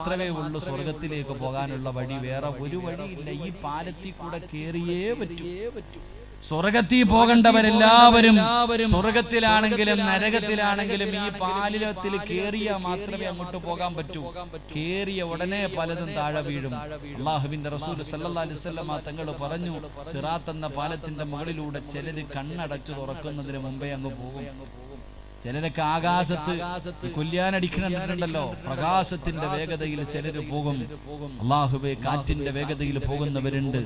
മാത്രമേ ഉള്ളൂ സ്വർഗത്തിലേക്ക് പോകാനുള്ള വഴി. വേറെ ഒരു വഴിയില്ല. ഈ പാലത്തിൽ കൂടെ കേറിയേ പറ്റൂ. സ്വർഗത്തിൽ പോകേണ്ടവരെല്ലാവരും സ്വർഗത്തിലാണെങ്കിലും നരകത്തിലാണെങ്കിലും ഈ പാലിലത്തിൽ കേറിയ മാത്രമേ അങ്ങോട്ട് പോകാൻ പറ്റൂ. കേറിയ ഉടനെ പലതും താഴെ വീഴും. അള്ളാഹുവിന്റെ റസൂൽ വസല്ലമ തങ്ങൾ പറഞ്ഞു സിറാത്ത് എന്ന പാലത്തിന്റെ മുകളിലൂടെ ചിലര് കണ്ണടച്ചു തുറക്കുന്നതിന് മുമ്പേ അങ്ങ് പോകും. ചിലരൊക്കെ ആകാശത്ത് കൊല്ലാനടിക്കണമെന്നുണ്ടല്ലോ പ്രകാശത്തിന്റെ വേഗതയിൽ ചിലര് പോകും. അള്ളാഹുബെ കാറ്റിന്റെ വേഗതയിൽ പോകുന്നവരുണ്ട്.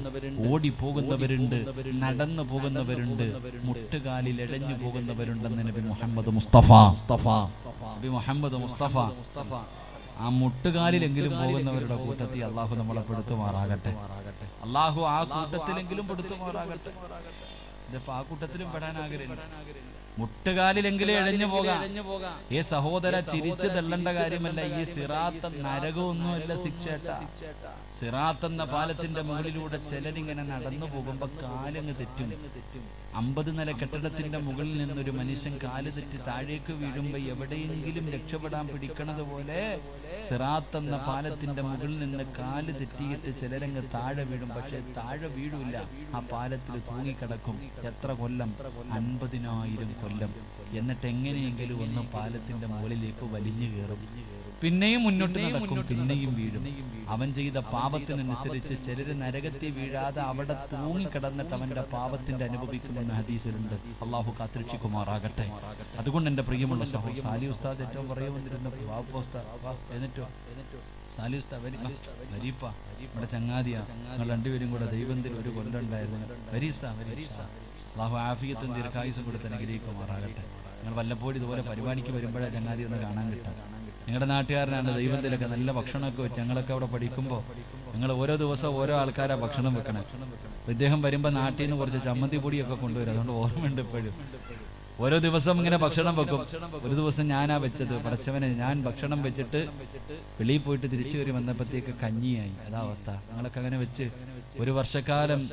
ഓടി പോകുന്നവരുണ്ട്. നടന്നു പോകുന്നവരുണ്ട്. മുട്ടുകാലിൽ ഇഴഞ്ഞു പോകുന്നവരുണ്ടെന്ന് നബി മുഹമ്മദ് മുസ്തഫ. മുസ്തഫ. നബി മുഹമ്മദ് മുസ്തഫ. ആ മുട്ടുകാലിലെങ്കിലും പോകുന്നവരുടെ കൂട്ടത്തിൽ അള്ളാഹു നമ്മളെ പെടുത്തുമാറാകട്ടെ. അള്ളാഹു ആ കൂട്ടത്തിലെങ്കിലും പെടുത്തുമാറാകട്ടെ. ഇതിപ്പോ ആ കൂട്ടത്തിലും പെടാൻ ആഗ്രഹം മുട്ടുകാലിലെങ്കിലും എഴഞ്ഞു പോകാം. ഈ സഹോദര ചിരിച്ചു തള്ളേണ്ട കാര്യമല്ല ഈ സിറാത്ത നരകമൊന്നുമല്ല ശിക്ഷേട്ട. സിറാത്ത് എന്ന പാലത്തിന്റെ മുകളിലൂടെ ചിലരിങ്ങനെ നടന്നു പോകുമ്പോ കാലങ്ങ് തെറ്റും. അമ്പത് നില കെട്ടിടത്തിന്റെ മുകളിൽ നിന്നൊരു മനുഷ്യൻ കാൽ തെറ്റി താഴേക്ക് വീഴുമ്പോ എവിടെയെങ്കിലും രക്ഷപ്പെടാൻ പിടിക്കണത് പോലെ സിറാത്ത് എന്ന പാലത്തിന്റെ മുകളിൽ നിന്ന് കാൽ തെറ്റിയിട്ട് ചിലരങ്ങ് താഴെ വീഴും. പക്ഷെ താഴെ വീഴൂല. ആ പാലത്തിൽ തൂങ്ങിക്കിടക്കും. എത്ര കൊല്ലം? അൻപതിനായിരം കൊല്ലം. എന്നിട്ട് എങ്ങനെയെങ്കിലും ഒന്ന് പാലത്തിന്റെ മുകളിലേക്ക് വലിഞ്ഞു കയറും. പിന്നെയും മുന്നോട്ട് നടക്കും പിന്നെയും വീഴും. അവൻ ചെയ്ത പാപത്തിനനുസരിച്ച് ചിലര് നരകത്തെ വീഴാതെ അവിടെ തൂങ്ങിക്കിടന്നിട്ട് അവന്റെ പാപത്തിന്റെ അനുഭവിക്കുമെന്ന് ഹദീസിലുണ്ട്. അള്ളാഹു കാത്തിരക്ഷിക്കുമാറാകട്ടെ. അതുകൊണ്ട് എന്റെ പ്രിയമുള്ള സഹോ സാലി ഉസ്താദ് ഏറ്റവും പറയുമെന്നിരുന്ന എന്നിട്ടോ? സാലി ഉസ്താദ് വരി വരീപ്പ. നമ്മുടെ ചങ്ങാതിയാ. ഞങ്ങൾ രണ്ടുപേരും കൂടെ ദൈവത്തിൽ ഒരു കൊല്ലുണ്ടായിരുന്നു വരീസ വരീസ അള്ളാഹു ആഫിയത്തും ദീർഘായുസും കൊടുത്ത് അനുഗ്രഹിക്കുമാറാകട്ടെ. നിങ്ങൾ വല്ലപ്പോഴും ഇതുപോലെ പരിപാടിക്ക് വരുമ്പോഴേ ചങ്ങാതി ഒന്ന് കാണാൻ കിട്ടാം. നിങ്ങളുടെ നാട്ടുകാരനാണ് ദൈവത്തിലൊക്കെ നല്ല ഭക്ഷണമൊക്കെ വെച്ച് ഞങ്ങളൊക്കെ അവിടെ പഠിക്കുമ്പോൾ നിങ്ങൾ ഓരോ ദിവസവും ഓരോ ആൾക്കാരാ ഭക്ഷണം വെക്കണം. ഇദ്ദേഹം വരുമ്പോൾ നാട്ടിൽ നിന്ന് കുറച്ച് ചമ്മന്തി പൊടിയൊക്കെ കൊണ്ടുവരും. അതുകൊണ്ട് ഓർമ്മയുണ്ട് ഇപ്പോഴും. ഓരോ ദിവസം ഇങ്ങനെ ഭക്ഷണം വെക്കും. ഒരു ദിവസം ഞാനാ വെച്ചത്. പടച്ചവനെ ഞാൻ ഭക്ഷണം വെച്ചിട്ട് വെളിയിൽ പോയിട്ട് തിരിച്ചു കയറി വന്നപ്പോഴത്തേക്ക് കഞ്ഞിയായി. അതാ അവസ്ഥ. ഞങ്ങളൊക്കെ അങ്ങനെ വെച്ച് ഒരു വർഷക്കാലം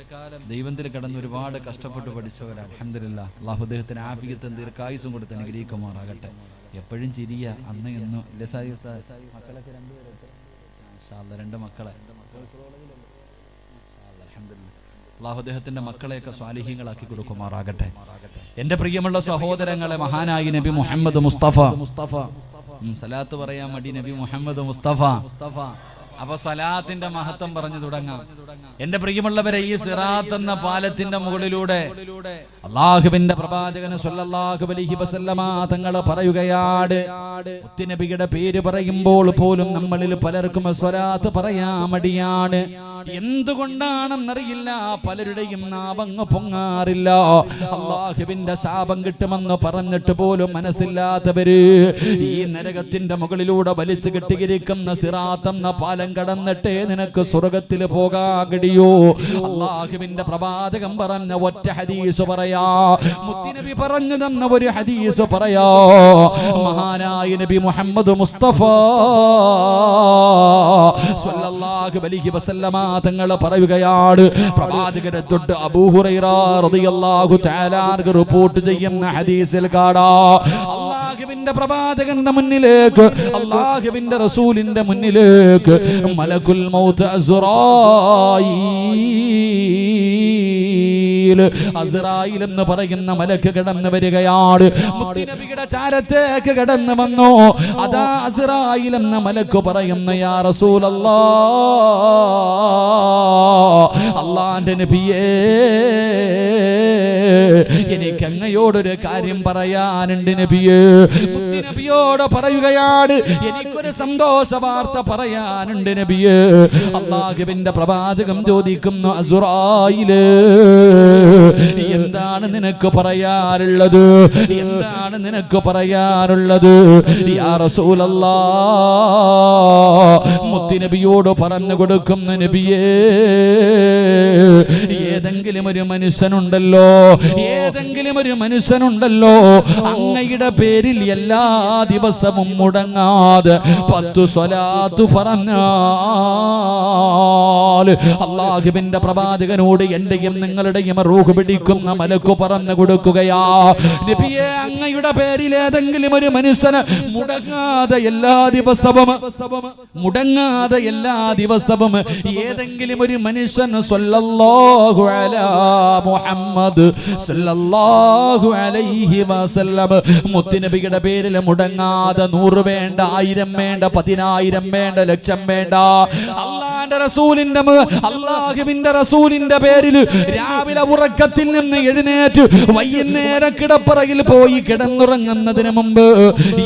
ദൈവത്തിൽ കടന്ന് ഒരുപാട് കഷ്ടപ്പെട്ട് പഠിച്ചവരാണ് അലഹമില്ല അള്ളാഹു അദ്ദേഹത്തിന് ആഫിയത്തും ദീർഘായുസും കൊടുത്ത് അനുഗ്രഹിക്കുമാറാകട്ടെ. എപ്പോഴും ചിരിയ. അന്ന് ഇന്നും രണ്ട് മക്കളെ. അൽഹംദുലില്ലാ. അള്ളാഹു അദ്ദേഹത്തിന്റെ മക്കളെയൊക്കെ സ്വാലിഹ്യങ്ങളാക്കി കൊടുക്കുമാറാകട്ടെ. എന്റെ പ്രിയമുള്ള സഹോദരങ്ങളെ മഹാനായി നബി മുഹമ്മദ് മുസ്തഫ. മുസ്തഫ സലാത്ത് പറയാൻ മടി നബി മുഹമ്മദ് മുസ്തഫ മുസ്തഫ. അപ്പൊ സലാത്തിന്റെ മഹത്വം പറഞ്ഞു തുടങ്ങാം. എന്റെ പ്രിയമുള്ളവരെ ഈ സിറാത്ത് എന്ന പാലത്തിന്റെ മുകളിലൂടെ അള്ളാഹുബിന്റെ പ്രവാചകന് സല്ലല്ലാഹു അലൈഹി വസല്ലമ തങ്ങൾ പറയുകയാണ് പേര് പറയുമ്പോൾ പോലും നമ്മളിൽ പലർക്കും സ്വലാത്ത് പറയാ മടിയാണ് എന്തുകൊണ്ടാണെന്നറിയില്ല പലരുടെയും നാവങ്ങ് പൊങ്ങാറില്ല. അള്ളാഹുബിന്റെ ശാപം കിട്ടുമെന്ന് പറഞ്ഞിട്ട് പോലും മനസ്സില്ലാത്തവര് ഈ നരകത്തിന്റെ മുകളിലൂടെ വലിച്ചു കെട്ടിയിരിക്കുന്ന സിറാത്തെന്ന പാലം കടന്നിട്ടേ നിനക്ക് സ്വർഗത്തിൽ പോകാൻ കഴിയോ അള്ളാഹുവിന്റെ പ്രവാചകം പറഞ്ഞ ഒറ്റ ഹദീസ് പറയാ. മുത്തിനബി പറഞ്ഞു തന്ന ഒരു ഹദീസ് പറയാ. മഹാനായ നബി മുഹമ്മദ് മുസ്തഫ സല്ലല്ലാഹു അലൈഹി വസല്ലമ തങ്ങൾ പറയുകയാണ്. പ്രവാചകരെ തൊട്ട് അബൂഹുറൈറ റളിയല്ലാഹു തആല റിപ്പോർട്ട് ചെയ്യുന്ന ഹദീസിൽ കാണാ. അള്ളാഹുവിന്റെ പ്രവാചകന്റെ മുന്നിലേക്ക് അള്ളാഹുവിന്റെ റസൂലിന്റെ മുന്നിലേക്ക് മലകുൽ മൗത്ത് അസ്റായീൽ എന്ന് പറയുന്ന മലക്ക് കിടന്നു വരികയാണ്. മുത്തുനബിയുടെ ചാരത്തേക്ക് കിടന്നു വന്നു. അതാ അസ്റായിൽ എന്ന മലക്ക് പറയുന്ന യാ റസൂലല്ലാ അള്ളാന്റെ നബിയേ എനിക്ക് അങ്ങയോടൊരു കാര്യം പറയാനുണ്ട് നബിയേ. നബിയോട് പറയുകയാണ്. എനിക്കൊരു സന്തോഷ വാർത്ത പറയാനുണ്ട് നബിയെ. അള്ളാഹുവിന്റെ പ്രവാചകം ചോദിക്കുന്നു അസുറായിൽ എന്താണ് നിനക്ക് പറയാറുള്ളത് എന്താണ് നിനക്ക് പറയാറുള്ളത് മുത്തിനബിയോട് പറഞ്ഞു കൊടുക്കുന്ന നബിയേ ഏതെങ്കിലും ഒരു മനുഷ്യനുണ്ടല്ലോ ഏതെങ്കിലും ഒരു മനുഷ്യനുണ്ടല്ലോ. അങ്ങയുടെ പേരിൽ എല്ലാ ദിവസവും മുടങ്ങാതെ പത്തു സ്വലാത്തു പറഞ്ഞ അള്ളാഹുബിന്റെ പ്രവാചകനോട് എന്റെയും നിങ്ങളുടെയും റൂഹ് പിടിക്കുന്ന മലക്കു പറഞ്ഞു കൊടുക്കുകയാ. നബിയെ അങ്ങയുടെ പേരിൽ ഏതെങ്കിലും ഒരു മനുഷ്യന് മുടങ്ങാതെ എല്ലാ ദിവസവും മുടങ്ങാതെ എല്ലാ ദിവസവും ഏതെങ്കിലും ഒരു മനുഷ്യൻ സ്വല്ലല്ലാഹു അലാ മുഹമ്മദ് സ്വല്ലല്ലാഹു അലൈഹി വസല്ലം. മുത്തുനബിയുടെ പേരിൽ മുടങ്ങാതെ നൂറ് വേണ്ട ആയിരം വേണ്ട പതിനായിരം വേണ്ട ലക്ഷം വേണ്ട. അള്ളാന്റെ റസൂലിന്റെ അള്ളാഹുവിന്റെ റസൂലിന്റെ പേരിൽ രാവിലെ ഉറക്കത്തിൽ നിന്ന് എഴുന്നേറ്റ് വൈകുന്നേരം കിടപ്പറയിൽ പോയി കിടന്നുറങ്ങുന്നതിന് മുമ്പ്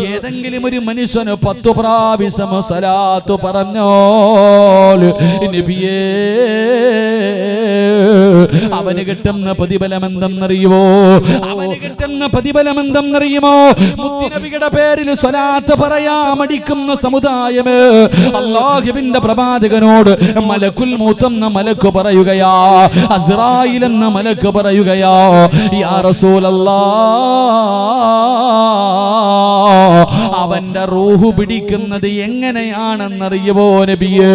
ഏതെങ്കിലും ഒരു മനുഷ്യന് പത്തു പ്രാവശ്യം സലാത്തു പറഞ്ഞോൽ നബിയേ അവന് കിട്ടുന്ന പ്രതിഫലം എന്തെന്നറിയുമോ അവന് കിട്ടുന്ന പ്രതിഫലം എന്തെന്നറിയുമോ മുത്തിനബിയുടെ പേരിൽ സ്വലാത്ത് പറയാ മടിക്കുന്ന സമുദായമേ. അള്ളാഹുവിന്റെ പ്രവാചകനോട് മലക്കുൽ മൂത്തെന്ന മലക്ക് പറയുകയാ. അസ്രായിൽ എന്ന മലക്ക് പറയുകയാ. യാ റസൂലല്ലാ. അവന്റെ റൂഹ് പിടിക്കുന്നത് എങ്ങനെയാണെന്നറിയുമോ നബിയേ?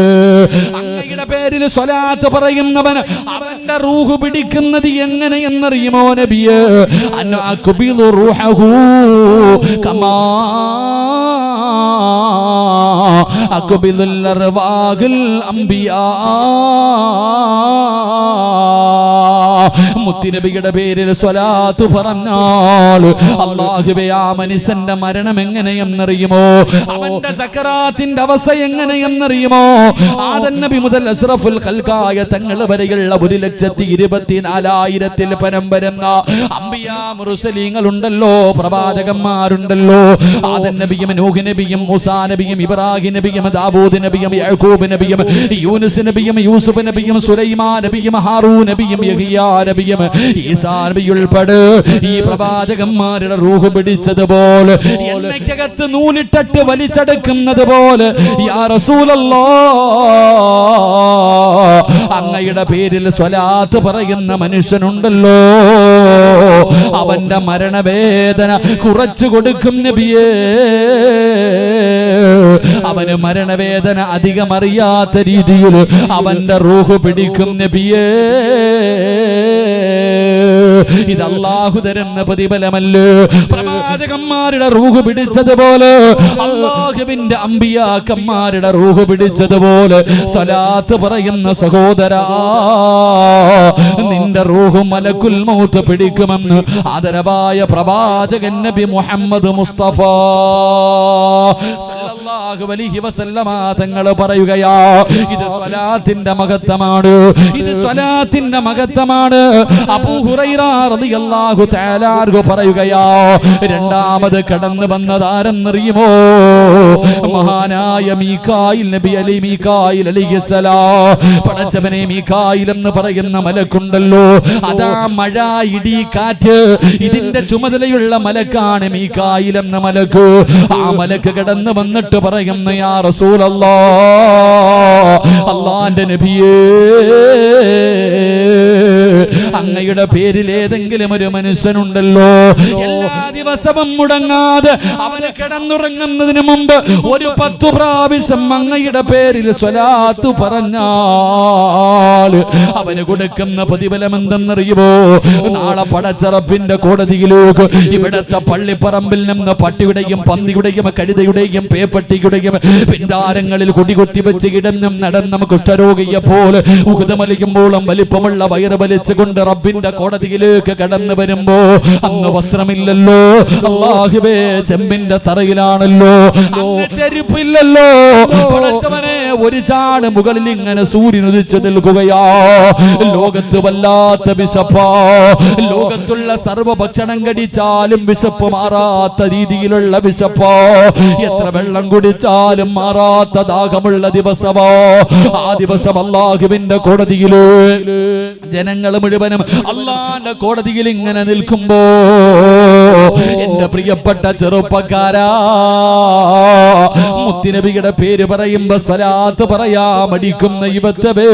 അങ്ങയുടെ പേരിൽ സ്വലാത്ത് പറയുന്നവൻ അവന്റെ റൂഹ് പിടിക്കുന്നത് എങ്ങനെയെന്നറിയുമോ നബിയേ? അന്ന അക്ബിദു روحه കമാ അക്ബിദുൽ الأرواح അംബിയാ മുത്തിനബിയുടെ പേരിൽ സ്വലാത്ത് പറഞ്ഞാൽ അള്ളാഹുബെ ആ മനുഷ്യന്റെ മരണം എങ്ങനെയെന്നറിയുമോ? അവന്റെ സക്കറാത്തിന്റെ അവസ്ഥ എങ്ങനെയെന്നറിയുമോ? ആദൻ നബി മുതൽ അസ്റഫുൽ ഖൽക്കായ തങ്ങൾ വരെയുള്ള ഒരു ലക്ഷത്തി ഇരുപത്തിനാലായിരത്തിൽ പരം വരുന്ന അമ്പിയാ മുറുസലീങ്ങൾ ഉണ്ടല്ലോ പ്രവാചകന്മാരുണ്ടല്ലോ. ആദൻ നബിയും നൂഹ് നബിയും മുസാ നബിയും ഇബ്രാഹിം നബിയും ദാവൂദ് നബിയും യഹൂബ് നബിയും യൂനുസ് നബിയും യൂസുഫ് നബിയും സുലൈമാൻ നബിയും ഹാറൂ നബിയും യഹിയാ നബിയും ഈസാ നബി ഉൾപ്പെടെ ഈ പ്രവാചകന്മാരുടെ റൂഹ് പിടിച്ചതുപോലെ എണ്ണയ്ക്കകത്ത് നൂലിട്ടിട്ട് വലിച്ചെടുക്കുന്നത് പോലെ അങ്ങയുടെ പേരിൽ സ്വലാത്ത് പറയുന്ന മനുഷ്യനുണ്ടല്ലോ. അവന്റെ മരണവേദന കുറച്ചു കൊടുക്കും നബിയേ. അവന് മരണവേദന അധികം അറിയാത്ത രീതിയിൽ അവന്റെ റൂഹ് പിടിക്കും നബിയേ. ഇത് അള്ളാഹു തരുന്ന പ്രതിഫലമല്ലോ. പ്രവാചകന്മാരുടെ റൂഹ് പിടിച്ചതുപോലെ അള്ളാഹുവിന്റെ അമ്പിയാക്കന്മാരുടെ റൂഹ് പിടിച്ചതുപോലെ സലാത്ത് പറയുന്ന സഹോദരാ നിന്റെ റൂഹ് മലക്കുൽ മൗത്ത് പിടിക്കുമെന്ന് ആദരവായ പ്രവാചകൻ നബി മുഹമ്മദ് മുസ്തഫ തങ്ങൾ പറയുകയാ ഇത് സ്വലാത്തിന്റെ മഹത്വമാണ് ഇത് സ്വലാത്തിന്റെ മഹത്വമാണ്. അബൂ ഹുറൈറ റളിയല്ലാഹു പറയുകയാ രണ്ടാമത് കടന്നു വന്നതാരെന്നറിയുമോ? മഹാനായ മീകായിൽ നബി അലി മീകായിൽ അലൈഹിസ്സലാം പടച്ചവനെ മീകായിൽ എന്ന് പറയുന്ന മലക്കുണ്ടല്ലോ. അതാ മഴ ഇടി കാറ്റ് ഇതിന്റെ ചുമതലയുള്ള മലക്കാണ് മീകായിൽ എന്ന മലക്ക്. ആ മലക്ക് കടന്നു വന്നിട്ട് പറയുന്ന യാ റസൂലല്ലാ അള്ളാന്റെ നബിയേ അങ്ങയുടെ പേരിൽ ഏതെങ്കിലും ഒരു മനുഷ്യനുണ്ടല്ലോ. എല്ലാ ദിവസവും മുടങ്ങാതെ അവന് കിടന്നുറങ്ങുന്നതിന് മുമ്പ് ഒരു പത്തു പ്രാവശ്യം അങ്ങയുടെ പേരിൽ സ്വലാത്തു പറഞ്ഞാൽ അവന് കൊടുക്കുന്ന പ്രതിഫലം എന്തെന്നറിയുമോ നാളെ പടച്ചറപ്പിന്റെ കോടതിയിലേക്ക് ഇവിടത്തെ പള്ളിപ്പറമ്പിൽ നിന്ന് പട്ടിയുടെയും പന്നിയുടെയും കഴുതയുടെയും പേപ്പട്ടിയുടെയും പിന്താരങ്ങളിൽ കുടികുത്തി വെച്ച് കിടന്നും നടന്നും കുഷ്ഠരോഗിയെ പോലെ ഉഹുതമലിക്കുമ്പോഴും വലിപ്പമുള്ള വയറ് വലിച്ചുകൊണ്ട് റബ്ബിന്റെ കോടതിയിലേക്ക് കടന്നു വരുമ്പോ അന്ന് വസ്ത്രമില്ലല്ലോ. അള്ളാഹുബേ ചെമ്പിന്റെ തറയിലാണല്ലോ. ചെരുപ്പില്ലല്ലോ. ഒരു ചാട് മുകളിൽ ഇങ്ങനെ സൂര്യൻ ഉദിച്ചു നിൽക്കുകയാ. ലോകത്ത് വല്ലാത്ത വിശപ്പാ. ലോകത്തുള്ള സർവ ഭക്ഷണം കടിച്ചാലും വിശപ്പ് മാറാത്ത രീതിയിലുള്ള വിശപ്പാ. എത്ര വെള്ളം കുടിച്ചാലും മാറാത്ത ദാഹമുള്ള ദിവസമോ. ആ ദിവസം അള്ളാഹുവിന്റെ കോടതിയിൽ ജനങ്ങൾ മുഴുവനും അള്ളാന്റെ കോടതിയിൽ ഇങ്ങനെ നിൽക്കുമ്പോ എന്റെ പ്രിയപ്പെട്ട ചെറുപ്പക്കാരാ മുത്തിനബിയുടെ പേര് പറയുമ്പോ സ്വലാത്ത് പറയാ മടിക്കുന്ന ഇവത്തവേ.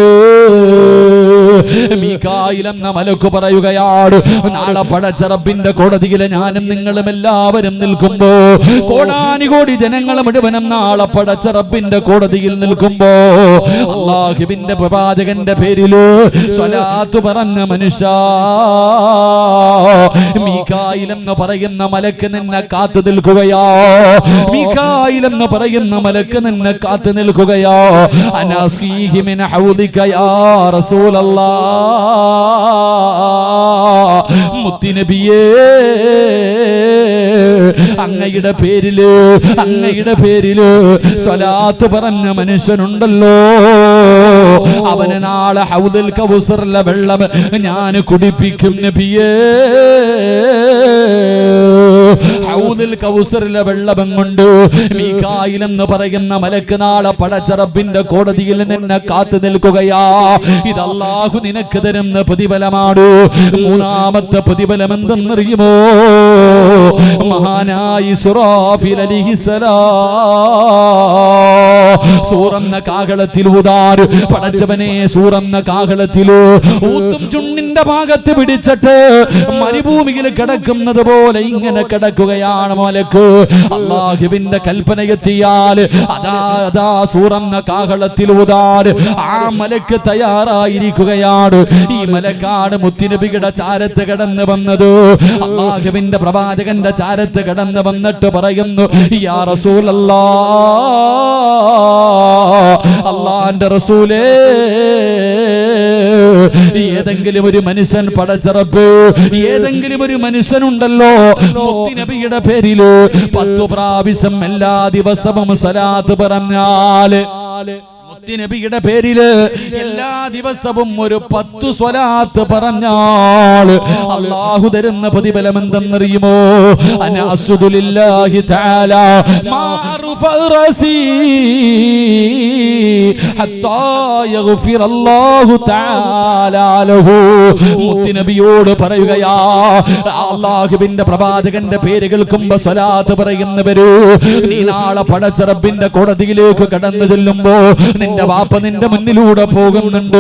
മീകായിലെന്ന മലക്ക് പറയുകയാണ് നാളെ പടച്ചറപ്പിന്റെ കോടതിയിലെ ഞാനും നിങ്ങളും എല്ലാവരും നിൽക്കുമ്പോ കോടാനുകോടി ജനങ്ങൾ മുഴുവനും നാളെ പടച്ചറപ്പിന്റെ കോടതിയിൽ നിൽക്കുമ്പോ അള്ളാഹിബിന്റെ പ്രവാചകന്റെ പേരിൽ സ്വലാത്ത് പറഞ്ഞ മനുഷ്യ മീകായിലെന്ന് പറയുന്ന മലക്ക് നിന്നെ കാത്തു നിൽക്കുകയാ മീകായിലെന്ന് പറയുന്ന മലക്ക് നിന്നെ കാത്തു നിൽക്കുകയോ. മുത്തിനബിയേ അങ്ങയുടെ പേരിൽ അങ്ങയുടെ പേരിൽ സ്വലാത്ത് പറഞ്ഞ മനുഷ്യനുണ്ടല്ലോ. അവന് നാളെ ഹൗദൽ കൗസറിലെ വെള്ളം ഞാൻ കുടിപ്പിക്കും നബിയേ. ഹൗദൽ കൗസറിലെ വെള്ളം കൊണ്ട് മീകായിൽ എന്ന് പറയുന്ന മലക്ക് നാളെ പടച്ചറബിന്റെ കോടതിയിൽ നിന്നെ കാത്തു നിൽക്കുകയാ. ഇത് അള്ളാഹു നിനക്ക് തരുന്ന പ്രതിഫലമാണ് മൂന്നാമത്തെ പ്രതിഫലം എന്തെന്നറിയുമോ? മഹാനായി സുറാഫിൽ അലിഹിസലാ സൂറന്ന കാകളത്തിൽ ഊതാറ് പടച്ചവനെ സൂറന്ന കാകളത്തിൽ ഊത്തും ചുണ്ടിന്റെ ഭാഗത്ത് പിടിച്ചിട്ട് മരുഭൂമിയിൽ കിടക്കുന്നത് പോലെ ഇങ്ങനെ കിടക്കുകയാണ് മോലക്ക്. അള്ളാഹുവിന്റെ കൽപ്പന എത്തിയാൽ അതാ അതാ സൂറന്ന കാഹളത്തിൽ ആ മലക്ക് തയ്യാറായിരിക്കുകയാണ്. ഈ മലക്കാട് മുത്തിനബിയുടെ ചാരത്ത് കിടന്ന് വന്നത്. അള്ളാഹുവിന്റെ പ്രവാചകന്റെ ചാരത്ത് കിടന്ന് വന്നിട്ട് പറയുന്നു യാ റസൂലല്ലാ അള്ളാന്റെ റസൂലേ ഏതെങ്കിലും ഒരു മനുഷ്യൻ പടച്ചിറപ്പ് ഏതെങ്കിലും ഒരു മനുഷ്യനുണ്ടല്ലോ മുത്തിനബിയുടെ പേരിൽ പത്തു പ്രാവശ്യം എല്ലാ ദിവസവും സലാത്ത് പറഞ്ഞാൽ. മുത്തിനബിയുടെ പേരിൽ എല്ലാ ദിവസവും ഒരു പത്തു സ്വലാത്ത് പറഞ്ഞാൽ അള്ളാഹു തരുന്ന പ്രതിഫലം എന്തെന്നറിയുമോ? അനാസുദുലില്ലാഹി തആല മാറു ഫറസി ഹത്താ യഗ്ഫിർ അല്ലാഹു തആല ലഹു. മുത്തിനബിയോട് പറയുകയാ അള്ളാഹുവിന്റെ പ്രവാചകന്റെ പേര് കേൾക്കുമ്പോ സ്വലാത്ത് പറയുന്നവരു നീ നാളെ പടച്ചറബിന്റെ കോടതിയിലേക്ക് കടന്നു ചെല്ലുമ്പോ നിന്റെ വാപ്പ നിന്റെ മുന്നിലൂടെ പോകുന്നുണ്ട്.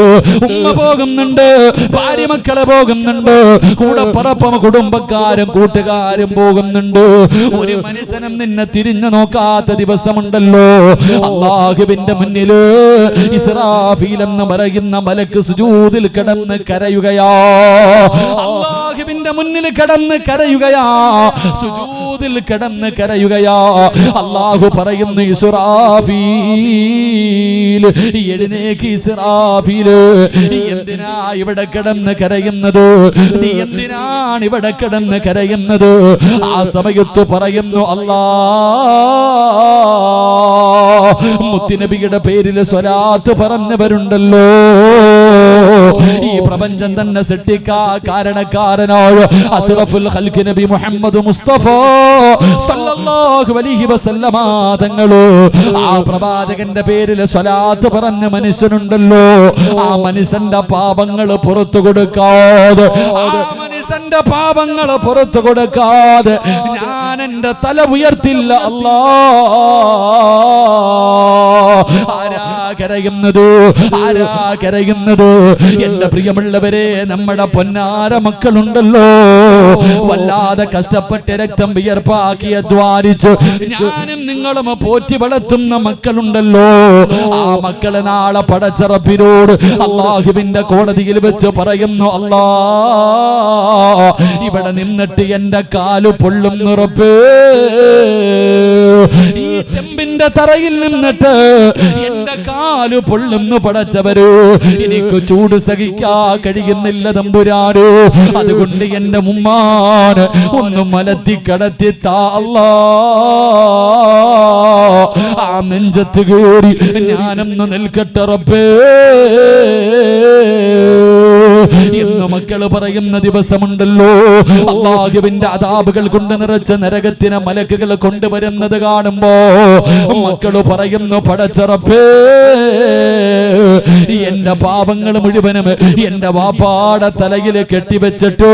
ഉമ്മ പോകുന്നുണ്ട്. ഭാര്യ മക്കളെ പോകുന്നുണ്ട്. കൂടെ പറപ്പം കുടുംബക്കാരും കൂട്ടുകാരും പോകുന്നുണ്ട്. ഒരു മനുഷ്യനും നിന്നെ തിരിഞ്ഞു നോക്കാത്ത ദിവസമുണ്ടല്ലോ. അള്ളാഹുവിന്റെ മുന്നിൽ ഇസ്രാഫീൽ എന്ന് പറയുന്ന മലക്ക് സുജൂതിൽ കിടന്ന് കരയുകയാ. അള്ളാഹുവിന്റെ മുന്നിൽ കിടന്ന് കരയുകയാ. സുജൂതിൽ കിടന്ന് കരയുകയാ. അള്ളാഹു പറയുന്നു ഇസ്രാഫീൽ എഴുന്നേക്ക് ഇസ്രാഫീൽ എന്തിനാ ഇവിടെ കിടന്ന് കരയുന്നത്? നീ എന്തിനാണ് ഇവിടെ കിടന്ന് കരയുന്നത്? ആ സമയത്ത് പറയുന്നു അല്ലാ മുത്തിനബിയുടെ പേരിൽ സ്വലാത്ത് പറഞ്ഞവരുണ്ടല്ലോ. ഈ പ്രപഞ്ചം തന്നെ സൃഷ്ടിക്കാ കാരണക്കാരനായ അഷ്റഫുൽ ഖൽഖ് നബി മുഹമ്മദ് മുസ്തഫ സല്ലല്ലാഹു അലൈഹി വസല്ലമ. തങ്ങൾ ആ പ്രവാചകന്റെ പേരിൽ സ്വലാത്ത് പറഞ്ഞ മനുഷ്യനുണ്ടല്ലോ. ആ മനുഷ്യന്റെ പാപങ്ങൾ പുറത്തു കൊടുക്കാതെ ആ മനുഷ്യന്റെ പാപങ്ങൾ പുറത്തു കൊടുക്കാതെ ഞാൻ എന്റെ തല ഉയർത്തില്ല. അല്ലാ എന്റെ പ്രിയമുള്ളവരെ നമ്മുടെ പൊന്നാര മക്കളുണ്ടല്ലോ. വല്ലാതെ കഷ്ടപ്പെട്ട് രക്തം വിയർപ്പാക്കി അധ്വാനിച്ച് ഞാനും നിങ്ങളും പോറ്റി വളർത്തുന്ന മക്കളുണ്ടല്ലോ. ആ മക്കളെ നാളെ പടച്ചറപ്പിനോട് അള്ളാഹുവിന്റെ കോടതിയിൽ വെച്ച് പറയുന്നു അള്ളാ ഇവിടെ നിന്നിട്ട് എന്റെ കാൽ നിറപ്പ് ഈ ചെമ്പിന്റെ തറയിൽ നിന്നിട്ട് എന്റെ കാൽ പൊള്ളുന്നു പടച്ചവരോ. എനിക്ക് ചൂട് സഹിക്കാ കഴിയുന്നില്ല തമ്പുരാരോ അതുകൊണ്ട് എന്റെ മുമ്മാന് ഒന്ന് മലത്തി കടത്തി താള ആ നെഞ്ചത്ത് കയറി ഞാനൊന്ന് നിൽക്കട്ടെ റബ്ബേ. മക്കൾ പറയുന്ന ദിവസമുണ്ടല്ലോ. അള്ളാഹുവിന്റെ അതാബുകൾ കൊണ്ട് നിറച്ച നരകത്തിനെ മലക്കുകൾ കൊണ്ടുവരുന്നത് കാണുമ്പോ മക്കൾ പറയുന്നു പടച്ചറപ്പേ എന്റെ പാപങ്ങൾ മുഴുവനും എന്റെ വാപ്പാടെ തലയിൽ കെട്ടിവെച്ചിട്ട്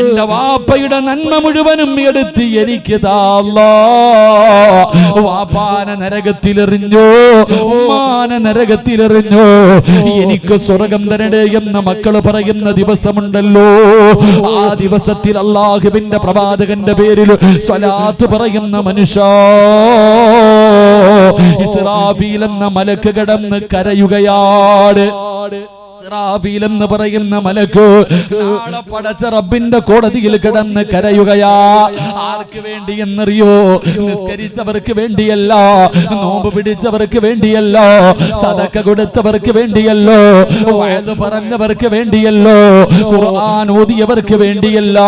എന്റെ വാപ്പയുടെ നന്മ മുഴുവനും എടുത്ത് എനിക്ക് വാപ്പാന നരകത്തിലെറിഞ്ഞു ഉമ്മാന നരകത്തിലെറിഞ്ഞു. എനിക്ക് സ്വർഗം തരണേ എന്ന് മക്കൾ പറയുന്ന ദിവസമുണ്ടല്ലോ. ആ ദിവസത്തിൽ അള്ളാഹുവിന്റെ പ്രവാചകന്റെ പേരിൽ സ്വലാത്ത് പറയുന്ന മനുഷ്യ. ഇസ്രാഫീൽ എന്ന മലക്ക് കിടന്ന് കരയുകയാണ്. ഇസ്രാഫീൽ എന്ന് പറയുന്ന മലക്ക് നാളെ പടച്ച റബ്ബിന്റെ കോടതിയിൽ കിടന്ന് കരയുകയാ. ആർക്ക് വേണ്ടി എന്നറിയോ? നിസ്കരിച്ചവർക്ക് വേണ്ടിയല്ല നോമ്പ് പിടിച്ചവർക്ക് വേണ്ടിയല്ല സതക്ക കൊടുത്തവർക്ക് വേണ്ടിയല്ലോ വയത് പറഞ്ഞവർക്ക് വേണ്ടിയല്ലോ ഖുർആൻ ഓതിയവർക്ക് വേണ്ടിയല്ല.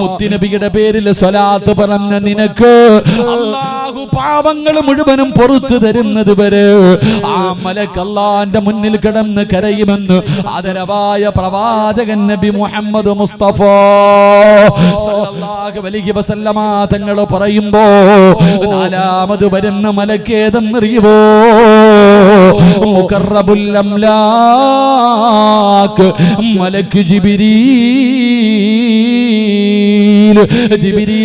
മുത്തിനബിയുടെ പേരിൽ സ്വലാത്ത് പറഞ്ഞ നിനക്ക് അള്ളാഹു പാപങ്ങൾ മുഴുവനും പൊറത്തു തരുന്നത് വരെ ആ മലക്കല്ലാന്റെ മുന്നിൽ കിടന്ന് കരയുമെന്ന് ആദരവായ പ്രവാചകൻ നബി മുഹമ്മദ് മുസ്തഫ അലൈഹി വസല്ലമ തങ്ങൾ പറയുമ്പോ നാലാമത് വരുന്ന മലക്കേതെന്നറിയുവോ മുഖറബുൽ അംലാക്ക് മലക്ക്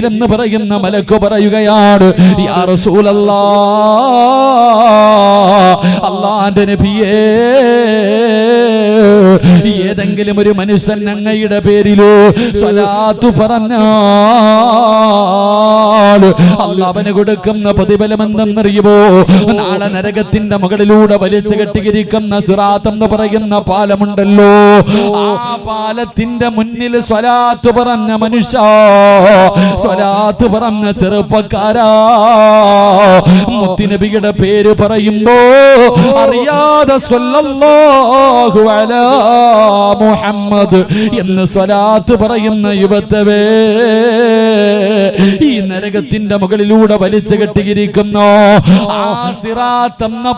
എന്ന് പറയുന്ന മലക്ക് പറയുകയാണ് നബിയേ ഏതെങ്കിലും ഒരു മനുഷ്യൻ അങ്ങയുടെ പേരിലോ സ്വലാത്തു അള്ളാവന് കൊടുക്കുന്ന പ്രതിഫലം എന്തെന്നറിയുമോ നാളെ നരകത്തിന്റെ മുകളിലൂടെ വലിച്ചു കെട്ടിയിരിക്കുന്ന സിറാത്ത് എന്ന് പറയുന്ന പാലമുണ്ടല്ലോ. ആ പാലത്തിന്റെ മുന്നിൽ സ്വലാത്ത് പറഞ്ഞ മനുഷ്യ സ്വലാത്ത് പറഞ്ഞ ചെറുപ്പക്കാരാ. മുത്തിനബിയുടെ പേര് പറയുമ്പോ അറിയാതെ മുഹമ്മദ് എന്ന് സ്വലാത്ത് പറയുന്ന യുവത്തവേ നരകത്തിന്റെ മുകളിലൂടെ വലിച്ചു കെട്ടിയിരിക്കുന്നു.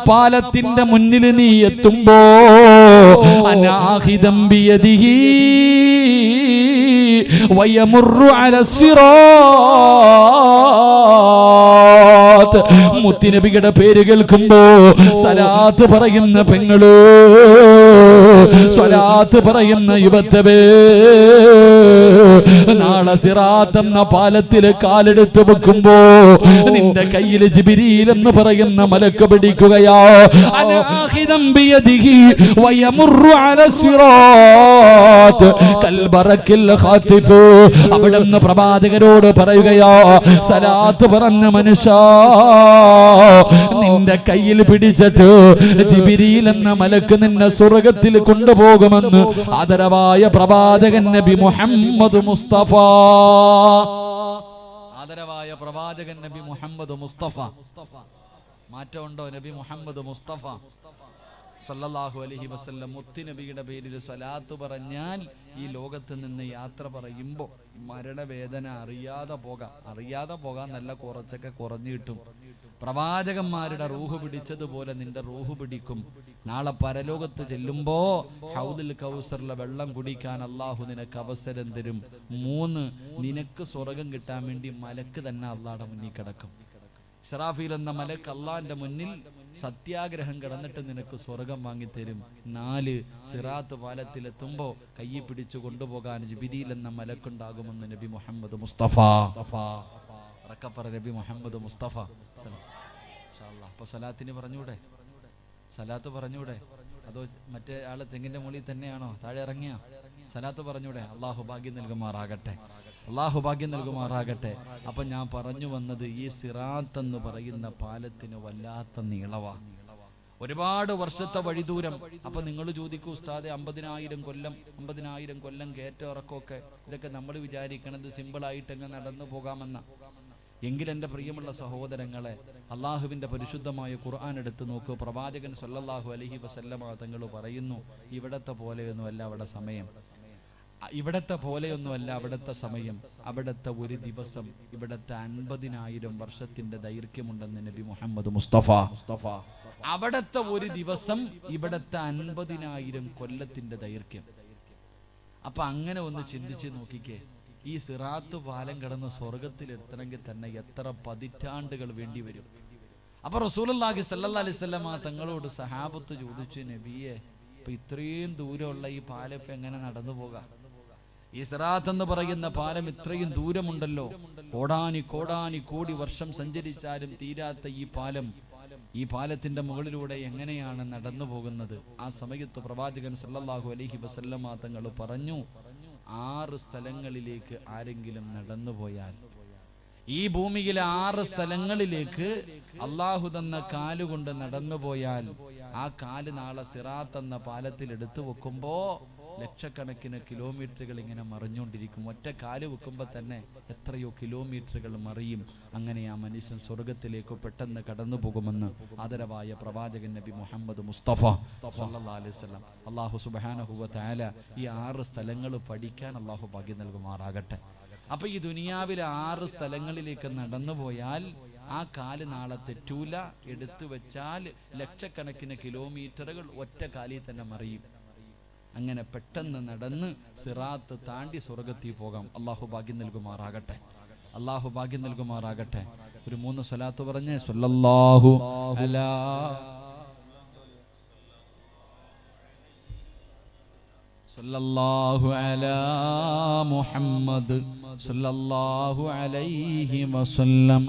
പാലത്തിന്റെ മുന്നിൽ നീ എത്തുമ്പോ അനാഹിതം മുത്തിനബിയുടെ പേര് കേൾക്കുമ്പോ സലാത്ത് പറയുന്ന പെങ്ങൾ സ്വലാത്ത് പറയുന്ന യുവത്തവേ നാളെ സിറാത്ത് എന്ന പാലത്തിൽ കാലെടുത്ത് വെക്കുമ്പോ നിന്റെ കയ്യിൽ ജിബിരിയിൽ എന്ന് പറയുന്ന മലക്ക് പിടിക്കുകയാ. അവിടുന്ന് പ്രവാചകരോട് പറയുകയാ സലാത്ത് പറഞ്ഞ മനുഷ്യ നിന്റെ കയ്യിൽ പിടിച്ചിട്ട് ജിബിരിയിൽ എന്ന മലക്ക് നിന്നെ സ്വർഗത്തിൽ കൊണ്ടുപോകുമെന്ന് ആദരവായ പ്രവാചകൻ നബി മുഹമ്മദ് മുസ്തഫ. ആദരവായ പ്രവാചകൻ നബി മുഹമ്മദ് മുസ്തഫ. മാറ്റമുണ്ടോ നബി മുഹമ്മദ് മുസ്തഫ? സല്ലല്ലാഹു അലഹി വസല്ലം മുത്തി നബിയുടെ പേരിൽ സ്വലാത്ത് പറഞ്ഞാൽ ഈ ലോകത്ത് നിന്ന് യാത്ര പറയുമ്പോൾ മരണവേദന അറിയാതെ പോകാം. അറിയാതെ പോകാൻ നല്ല കുറച്ചൊക്കെ കുറഞ്ഞു കിട്ടും. പ്രവാചകന്മാരുടെ റൂഹ് പിടിച്ചതുപോലെ നിന്റെ റൂഹ് പിടിക്കും. നാളെ പരലോകത്ത് ചെല്ലുമ്പോ ഹൗദിൽ കൗസറിലെ വെള്ളം കുടിക്കാൻ അള്ളാഹു നിനക്ക് അവസരം തരും. മൂന്ന് നിനക്ക് സ്വർഗം കിട്ടാൻ വേണ്ടി മലക്ക് തന്നെ അള്ളാടെ മുന്നിൽ കിടക്കും. ഇസ്രാഫീൽ എന്ന മലക്ക് അള്ളാന്റെ മുന്നിൽ സത്യാഗ്രഹം കിടന്നിട്ട് നിനക്ക് സ്വർഗം വാങ്ങിത്തരും. നാല് സിറാത്ത് പാലത്തിലെത്തുമ്പോ കൈ പിടിച്ചു കൊണ്ടുപോകാൻ ജിബിരിയിൽ എന്ന മലക്കുണ്ടാകുമെന്ന് നബി മുഹമ്മദ് മുസ്തഫ. ഉറക്കപ്പറ നബി മുഹമ്മദ് മുസ്തഫ. ഇൻഷാ അല്ലാ. അപ്പൊ സലാത്തിന് പറഞ്ഞൂടെ? സലാത്ത് പറഞ്ഞൂടെ? അതോ മറ്റേ ആൾ തെങ്ങിന്റെ മുകളിൽ തന്നെയാണോ? താഴെ ഇറങ്ങിയ? സലാത്ത് പറഞ്ഞൂടെ? അള്ളാഹു ഭാഗ്യം നൽകുമാറാകട്ടെ. അള്ളാഹു ഭാഗ്യം നൽകുമാറാകട്ടെ. അപ്പൊ ഞാൻ പറഞ്ഞു വന്നത് ഈ സിറാത്ത് എന്ന് പറയുന്ന പാലത്തിന് വല്ലാത്ത നീളവ. ഒരുപാട് വർഷത്തെ വഴിദൂരം. അപ്പൊ നിങ്ങൾ ചോദിക്കൂ ഉസ്താദെ അമ്പതിനായിരം കൊല്ലം അമ്പതിനായിരം കൊല്ലം കയറ്റമിറക്കമൊക്കെ ഇതൊക്കെ നമ്മൾ വിചാരിക്കണത് സിമ്പിളായിട്ട് അങ്ങ് നടന്നു പോകാമെന്ന. എങ്കിൽ എന്റെ പ്രിയമുള്ള സഹോദരങ്ങളെ അള്ളാഹുവിന്റെ പരിശുദ്ധമായ ഖുർആൻ എടുത്തു നോക്കൂ. പ്രവാചകൻ സല്ലല്ലാഹു അലഹി വസല്ലമ തങ്ങൾ പറയുന്നു ഇവിടത്തെ പോലെയൊന്നുമല്ല അവിടെ സമയം. ഇവിടത്തെ പോലെയൊന്നുമല്ല അവിടുത്തെ സമയം. അവിടുത്തെ ഒരു ദിവസം ഇവിടുത്തെ അൻപതിനായിരം വർഷത്തിന്റെ ദൈർഘ്യമുണ്ടെന്ന് നബി മുഹമ്മദ് മുസ്തഫ. മുസ്തഫ അവിടുത്തെ ഒരു ദിവസം ഇവിടത്തെ അൻപതിനായിരം കൊല്ലത്തിന്റെ ദൈർഘ്യം. അപ്പൊ അങ്ങനെ ഒന്ന് ചിന്തിച്ച് നോക്കിക്കേ ഈ സിറാത്ത് പാലം കടന്ന് സ്വർഗത്തിൽ എത്തണമെങ്കിൽ തന്നെ എത്ര പതിറ്റാണ്ടുകൾ വേണ്ടി വരും. അപ്പൊ സല്ലല്ലാഹു അലൈഹി വസല്ലമ തങ്ങളോട് സഹാബത്ത് ചോദിച്ചു നബിയെ ഇപ്പൊ ഇത്രയും ദൂരമുള്ള ഈ പാലം ഇപ്പൊ എങ്ങനെ നടന്നു പോകാം? ഈ സിറാത്ത് എന്ന് പറയുന്ന പാലം ഇത്രയും ദൂരമുണ്ടല്ലോ. കോടാനി കോടാനി കോടി വർഷം സഞ്ചരിച്ചാലും തീരാത്ത ഈ പാലം ഈ പാലത്തിന്റെ മുകളിലൂടെ എങ്ങനെയാണ് നടന്നു പോകുന്നത്? ആ സമയത്ത് പ്രവാചകൻ സല്ലല്ലാഹു അലൈഹി വസല്ലമ തങ്ങൾ പറഞ്ഞു ആറ് സ്ഥലങ്ങളിലേക്ക് ആരെങ്കിലും നടന്നു പോയാൽ ഈ ഭൂമിയിലെ ആറ് സ്ഥലങ്ങളിലേക്ക് അള്ളാഹു തന്ന കാലുകൊണ്ട് നടന്നു പോയാൽ ആ കാൽ നാളെ സിറാത്ത് എന്ന പാലത്തിൽ എടുത്തു വെക്കുമ്പോ ലക്ഷക്കണക്കിന് കിലോമീറ്ററുകൾ ഇങ്ങനെ മറിഞ്ഞുകൊണ്ടിരിക്കും. ഒറ്റ കാൽ വെക്കുമ്പോൾ തന്നെ എത്രയോ കിലോമീറ്ററുകൾ മറിയും. അങ്ങനെ ആ മനുഷ്യൻ സ്വർഗത്തിലേക്ക് പെട്ടെന്ന് കടന്നു പോകുമെന്ന് ആദരവായ പ്രവാചകൻ നബി മുഹമ്മദ് മുസ്തഫ വസല്ലം. അള്ളാഹു സുബ്ഹാനഹു വ ഈ ആറ് സ്ഥലങ്ങൾ പഠിക്കാൻ അള്ളാഹു ഭാഗ്യം നൽകുമാറാകട്ടെ. അപ്പൊ ഈ ദുനിയാവിലെ ആറ് സ്ഥലങ്ങളിലേക്ക് നടന്നു പോയാൽ ആ കാൽ നാളെ തെറ്റൂല. എടുത്തു വെച്ചാൽ ലക്ഷക്കണക്കിന് കിലോമീറ്ററുകൾ ഒറ്റ കാലിൽ തന്നെ മറിയും. അങ്ങനെ പെട്ടെന്ന് നടന്ന് സിറാത്ത് താണ്ടി സ്വർഗത്തിൽ പോകാം. അള്ളാഹു ഭാഗ്യം നൽകുമാറാകട്ടെ. അള്ളാഹു ഭാഗ്യം നൽകുമാറാകട്ടെ. ഒരു മൂന്ന് സ്വലാത്ത് പറഞ്ഞ് സൊല്ലാഹു സല്ലല്ലാഹു അലാ മുഹമ്മദ് സല്ലല്ലാഹു അലൈഹി വസല്ലം.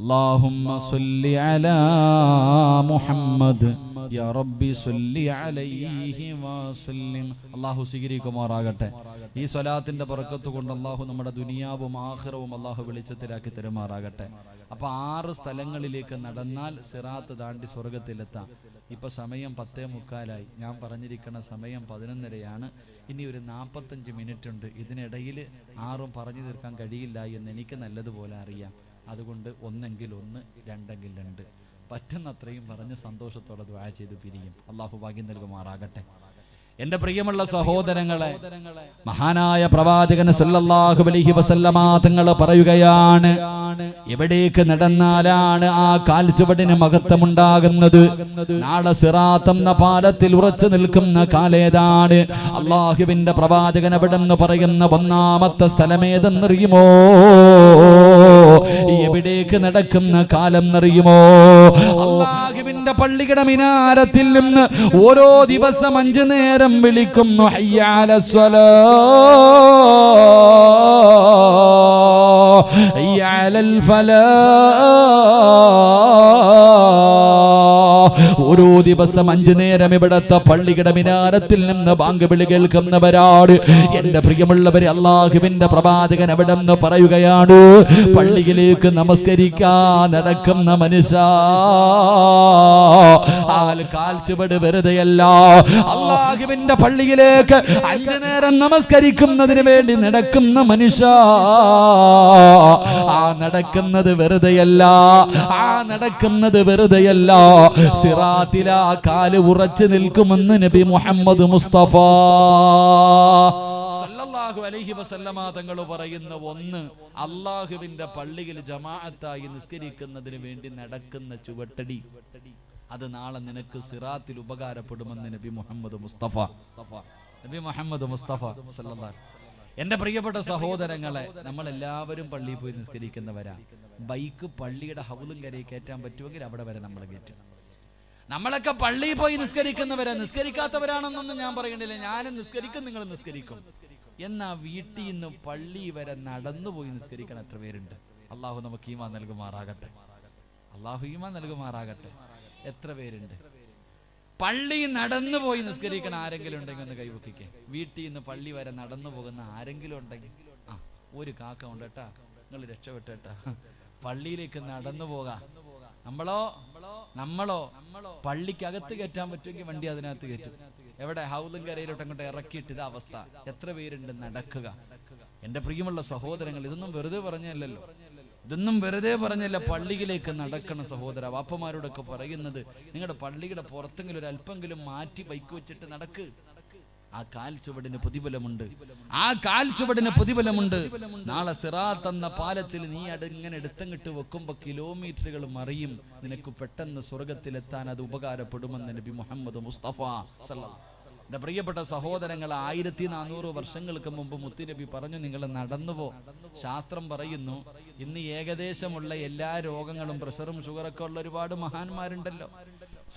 اللهم صل على محمد يا ربي صل عليه وسلم അള്ളാഹു സ്വീകരിക്കുമാറാകട്ടെ ഈ സ്വലാത്തിന്റെ പറക്കത്ത് കൊണ്ട് അള്ളാഹു നമ്മുടെ ദുനിയാവും ആഖിറവും അള്ളാഹു വെളിച്ചത്തിലാക്കി തരുമാറാകട്ടെ അപ്പൊ ആറ് സ്ഥലങ്ങളിലേക്ക് നടന്നാൽ സിറാത്ത് താണ്ടി സ്വർഗത്തിലെത്താം ഇപ്പൊ സമയം പത്തേ മുക്കാലായി ഞാൻ പറഞ്ഞിരിക്കുന്ന സമയം പതിനൊന്നരയാണ് ഇനി ഒരു നാൽപ്പത്തഞ്ച് മിനിറ്റ് ഉണ്ട് ഇതിനിടയിൽ ആറും പറഞ്ഞു തീർക്കാൻ കഴിയില്ല എന്ന് എനിക്ക് നല്ലതുപോലെ അറിയാം അതുകൊണ്ട് ഒന്നെങ്കിൽ ഒന്ന് രണ്ടെങ്കിൽ രണ്ട്. പറ്റുന്നത്രയും പറഞ്ഞ് സന്തോഷത്തോടെ ദ്വാ ചെയ്ത് പിരിയും. അള്ളാഹു ഭാഗ്യം നൽകുമാറാകട്ടെ. എന്റെ പ്രിയമുള്ള സഹോദരങ്ങളെ മഹാനായ പ്രവാചകൻ സല്ലല്ലാഹു അലൈഹി വസല്ലമ തങ്ങൾ പറയുകയാണ് എവിടേക്ക് നടന്നാലാണ് ആ കാൽച്ചുവടിന് മഹത്വമുണ്ടാകുന്നത്? നാളെ സിറാത്ത് എന്ന പാലത്തിൽ ഉറച്ചു നിൽക്കുന്ന കാലേതാണ്. അള്ളാഹുവിന്റെ പ്രവാചകൻ എവിടെന്ന് പറയുന്ന ഒന്നാമത്തെ സ്ഥലമേതെന്നറിയുമോ? എവിടേക്ക് നടക്കുന്ന കാലം എന്നറിയുമോ? അള്ളാഹുവിന്റെ പള്ളിയുടെ മിനാരത്തിൽ നിന്ന് ഓരോ ദിവസം അഞ്ചു നേരം വിളിക്കുന്നു ഹയ്യാല സ്വലാ. ഹയ്യാലൽ ഫലാ. ഓരോ ദിവസം അഞ്ചു നേരം ഇവിടത്തെ പള്ളിയുടെ മിനാരത്തിൽ നിന്ന് ബാങ്ക് വിളി കേൾക്കുന്നവരാണ്. എന്റെ പ്രിയമുള്ളവരെ അള്ളാഹുവിന്റെ പ്രവാചകൻ അവിടെ നിന്ന് പറയുകയാണ് പള്ളിയിലേക്ക് നമസ്കരിക്കാൻ നടക്കുന്ന മനുഷ്യ. കാൽച്ചുവട് വെറുതെയല്ല. അള്ളാഹുവിന്റെ പള്ളിയിലേക്ക് അഞ്ചു നേരം നമസ്കരിക്കുന്നതിന് വേണ്ടി നടക്കുന്ന മനുഷ്യ. നടക്കുന്നത് വെറുതെയല്ല. ആ നടക്കുന്നത് വെറുതെയല്ല. സിറാത്തില കാൽ ഉറച്ചു നിൽക്കുമെന്ന് നബി മുഹമ്മദ് മുസ്തഫ. സല്ലല്ലാഹു അലൈഹി വസല്ലമ തങ്ങൾ പറയുന്ന ഒന്ന് അള്ളാഹുവിന്റെ പള്ളിയിൽ ജമാഅത്തായി നിസ്കരിക്കുന്നതിന് വേണ്ടി നടക്കുന്ന ചുവട്ടടി. അത് നാളെ നിനക്ക് സിറാത്തിൽ ഉപകാരപ്പെടുമെന്ന് നബി മുഹമ്മദ് മുസ്തഫ. നബി മുഹമ്മദ് മുസ്തഫ സല്ലല്ലാഹു എന്റെ പ്രിയപ്പെട്ട സഹോദരങ്ങളെ നമ്മൾ എല്ലാവരും പള്ളിയിൽ പോയി നിസ്കരിക്കുന്നവരാ. ബൈക്ക് പള്ളിയുടെ ഹൗലും കരയിൽ കയറ്റാൻ പറ്റുമെങ്കിൽ അവിടെ വരെ നമ്മൾ കയറ്റും നമ്മളൊക്കെ പള്ളിയിൽ പോയി നിസ്കരിക്കുന്നവരാ. നിസ്കരിക്കാത്തവരാണെന്നൊന്നും ഞാൻ പറയണില്ല ഞാനും നിസ്കരിക്കും നിങ്ങൾ നിസ്കരിക്കും. എന്നാ വീട്ടിൽ നിന്ന് പള്ളി വരെ നടന്നു പോയി നിസ്കരിക്കാൻ എത്ര പേരുണ്ട്? അള്ളാഹു നമുക്ക് ഈമാ നൽകുമാറാകട്ടെ. അള്ളാഹു ഈമാ നൽകുമാറാകട്ടെ. എത്ര പേരുണ്ട്? പള്ളി നടന്നു പോയി നിസ്കരിക്കണ ആരെങ്കിലും ഉണ്ടെങ്കിൽ ഒന്ന് കൈവക്കിക്കേ. വീട്ടിൽ നിന്ന് പള്ളി വരെ നടന്നു പോകുന്ന ആരെങ്കിലും ഉണ്ടെങ്കിൽ. ആ ഒരു കാക്ക ഉണ്ട് കേട്ടാ. നിങ്ങൾ രക്ഷപ്പെട്ടേട്ടാ പള്ളിയിലേക്ക് നടന്നു പോകാം. നമ്മളോ? നമ്മളോ? പള്ളിക്കകത്ത് കയറ്റാൻ പറ്റുമെങ്കിൽ വണ്ടി അതിനകത്ത് കയറ്റും. എവിടെ? ഹൗലും കരയിലോട്ട് അങ്ങോട്ട് ഇറക്കിയിട്ട് ഇതാ അവസ്ഥ. എത്ര പേരുണ്ട്? നടക്കുക. എന്റെ പ്രിയമുള്ള സഹോദരങ്ങൾ ഇതൊന്നും വെറുതെ പറഞ്ഞല്ലോ ഇതൊന്നും വെറുതെ പറഞ്ഞല്ല പള്ളിയിലേക്ക് നടക്കണം സഹോദര. വാപ്പമാരോടൊക്കെ പറയുന്നത് നിങ്ങളുടെ പള്ളിയുടെ പുറത്തെങ്കിലും ഒരു അല്പമെങ്കിലും മാറ്റി ബൈക്ക് വെച്ചിട്ട് നടക്ക്. ആ കാൽ ചുവടിന് പ്രതിഫലമുണ്ട്. ആ കാൽ ചുവടിന് പ്രതിഫലമുണ്ട്. നാളെ സിറാത്ത് എന്ന പാലത്തിൽ നീ അടുങ്ങനെ എടുത്തങ്ങിട്ട് വെക്കുമ്പോ കിലോമീറ്ററുകൾ മറിയും. നിനക്ക് പെട്ടെന്ന് സ്വർഗത്തിലെത്താൻ അത് ഉപകാരപ്പെടുമെന്ന് നബി മുഹമ്മദ് മുസ്തഫ സല്ലല്ലാഹു എന്റെ പ്രിയപ്പെട്ട സഹോദരങ്ങൾ ആയിരത്തി നാനൂറ് വർഷങ്ങൾക്ക് മുമ്പ് മുത്തുനബി പറഞ്ഞു നിങ്ങൾ നടന്നുപോ. ശാസ്ത്രം പറയുന്നു ഇന്ന് ഏകദേശമുള്ള എല്ലാ രോഗങ്ങളും പ്രഷറും ഷുഗറൊക്കെ ഉള്ള ഒരുപാട് മഹാന്മാരുണ്ടല്ലോ.